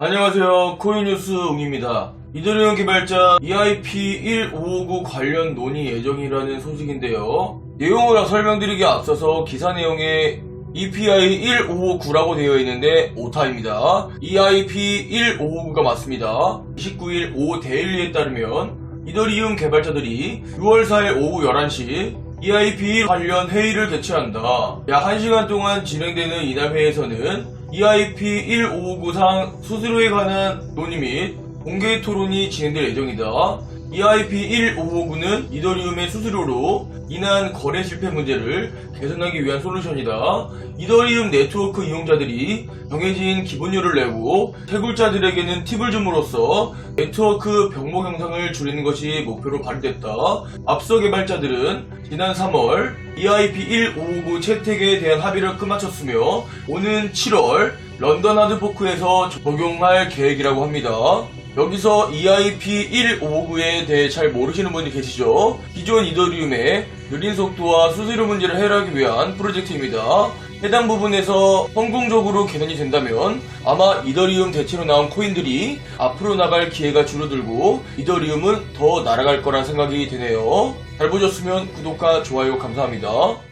안녕하세요. 코인뉴스 웅입니다. 이더리움 개발자 E EIP1559 관련 논의 예정이라는 소식인데요. 내용을 설명드리기 앞서서 기사 내용에 EPI 1559라고 되어 있는데 오타입니다. EIP 1559가 맞습니다. 29일 오후 데일리에 따르면 이더리움 개발자들이 6월 4일 오후 11시 EIP 관련 회의를 개최한다. 약 1시간 동안 진행되는 이날 회의에서는 EIP 1559상 수수료에 관한 논의 및 공개 토론이 진행될 예정이다. EIP 1559는 이더리움의 수수료로 인한 거래 실패 문제를 개선하기 위한 솔루션이다. 이더리움 네트워크 이용자들이 정해진 기본료를 내고 채굴자들에게는 팁을 줌으로써 네트워크 병목 형상을 줄이는 것이 목표로 발휘됐다. 앞서 개발자들은 지난 3월 E EIP 1559 채택에 대한 합의를 끝마쳤으며 오는 7월 런던 하드포크에서 적용할 계획이라고 합니다. 여기서 EIP 1559에 대해 잘 모르시는 분이 계시죠? 기존 이더리움의 느린 속도와 수수료 문제를 해결하기 위한 프로젝트입니다. 해당 부분에서 성공적으로 개선이 된다면 아마 이더리움 대체로 나온 코인들이 앞으로 나갈 기회가 줄어들고 이더리움은 더 날아갈 거란 생각이 드네요. 잘 보셨으면 구독과 좋아요 감사합니다.